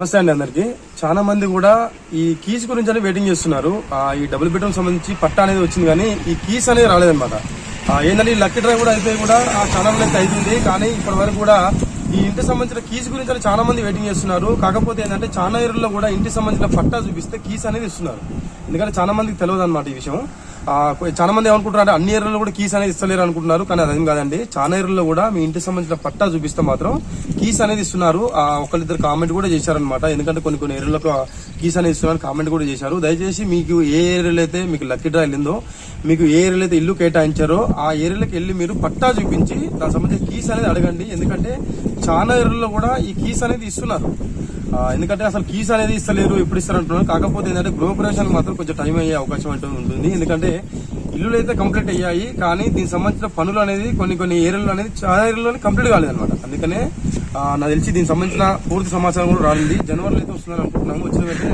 నమస్తే అండి అందరికి. చాలా మంది కూడా ఈ కీస్ గురించి అని వెయిటింగ్ చేస్తున్నారు. ఈ డబుల్ బెడ్రూమ్ సంబంధించి పట్టా అనేది వచ్చింది కానీ ఈ కీస్ అనేది రాలేదన్నమాట. ఏంటంటే ఈ లక్కీ డ్రైవ్ కూడా అయితే కూడా ఆ చాలా మంది అయితే అవుతుంది కానీ ఇప్పటి వరకు కూడా ఈ ఇంటి సంబంధించిన కీస్ గురించి అని చాలా మంది వెయిటింగ్ చేస్తున్నారు. కాకపోతే ఏంటంటే చాలా ఏరియాలో కూడా ఇంటి సంబంధించిన పట్టా చూపిస్తే కీస్ అనేది ఇస్తున్నారు. ఎందుకంటే చాలా మందికి తెలియదు అనమాట ఈ విషయం. చాలా మంది ఏమనుకుంటున్నారు అంటే అన్ని ఏరియాలో కూడా కీస్ అనేది ఇస్తలేరు అనుకుంటున్నారు కానీ అదేం కాదండి. చాలా ఏరియాలో కూడా మీ ఇంటికి సంబంధించిన పట్టా చూపిస్తే మాత్రం కీస్ అనేది ఇస్తున్నారు. ఒకళ్ళిద్దరు కామెంట్ కూడా చేశారనమాట ఎందుకంటే కొన్ని కొన్ని ఏరియాలకు కీస్ అనేది ఇస్తున్నారు కామెంట్ కూడా చేశారు. దయచేసి మీకు ఏ ఏరియాలో అయితే మీకు లక్కీ డ్రా వెళ్ళిందో మీకు ఏ ఏరియాలో అయితే ఇల్లు కేటాయించారో ఆ ఏరియాలకు వెళ్ళి మీరు పట్టా చూపించి దానికి సంబంధించిన కీస్ అనేది అడగండి. ఎందుకంటే చాలా ఏరియాలో కూడా ఈ కీస్ అనేది ఇస్తున్నారు. ఎందుకంటే అసలు కీస్ అనేది ఇస్తలేరు ఎప్పుడు ఇస్తారు అంటున్నారు. కాకపోతే ఏంటంటే గృహప్రవేశానికి మాత్రం కొంచెం టైం అయ్యే అవకాశం అంటూ ఉంటుంది. ఎందుకంటే ఇల్లులు అయితే కంప్లీట్ అయ్యాయి కానీ దీనికి సంబంధించిన పనులు అనేది కొన్ని కొన్ని ఏరియాలు అనేది చాలా ఏరియాలోనే కంప్లీట్ కాలేదన్నమాట అందుకనే నాకు తెలిసి దీనికి సంబంధించిన పూర్తి సమాచారం కూడా రాలింది. జనవరిలో అయితే వస్తుందని అనుకుంటున్నాము వచ్చిన వెంటనే